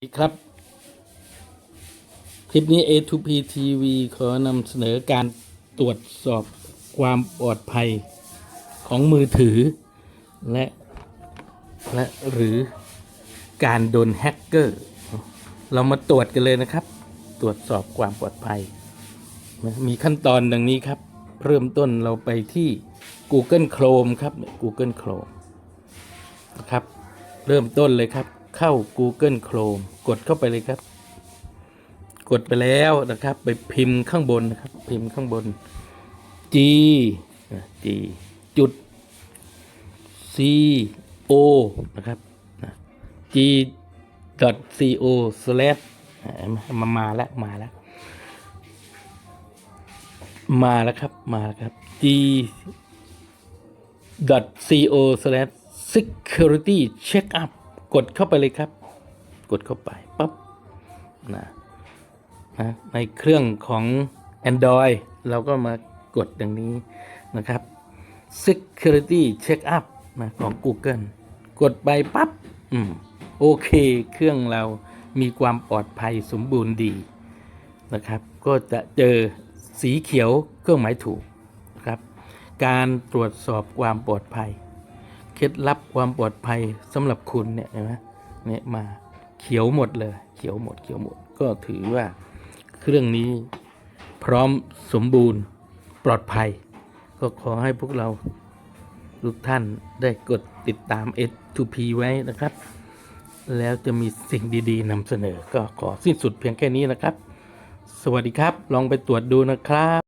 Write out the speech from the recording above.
สวัสดีครับ คลิปนี้ A2P TV ขอนำเสนอการตรวจสอบความปลอดภัยของมือถือ และและหรือการโดนแฮกเกอร์ เรามาตรวจกันเลยนะครับ ตรวจสอบความปลอดภัย มีขั้นตอนดังนี้ครับ เริ่มต้นเราไปที่ Google Chrome ครับ Google Chrome นะครับ เริ่มต้นเลยครับ เข้า Google Chrome กดเข้าไปเลยครับ กดไปแล้วนะครับ ไปพิมพ์ข้างบนนะครับ พิมพ์ข้างบน G G จุด C O นะครับนะ G C O slash มามาแล้วมาแล้วมาแล้วครับมาแล้วครับ G co slash security checkup กดเข้าไปเลยครับ กดเข้าไปปั๊บนะนะในเครื่องของ Android เราก็มากดดังนี้นะครับ security checkup นะของ Google กดไปปั๊บอืมโอเค เครื่องเรามีความปลอดภัยสมบูรณ์ดีนะครับ ก็จะเจอสีเขียวเครื่องหมายถูกนะครับ การตรวจสอบความปลอดภัย เคล็ดลับความปลอดภัยสำหรับคุณเนี่ยเห็นไหมเนี่ยมาเขียวหมดเลย เขียวหมดเขียวหมดก็ถือว่าเครื่องนี้พร้อมสมบูรณ์ปลอดภัย ก็ขอให้พวกเราทุกท่านได้กดติดตาม S2P ไว้นะครับ แล้วจะมีสิ่งดีๆนำเสนอ ก็ขอสิ้นสุดเพียงแค่นี้นะครับ สวัสดีครับ ลองไปตรวจดูนะครับ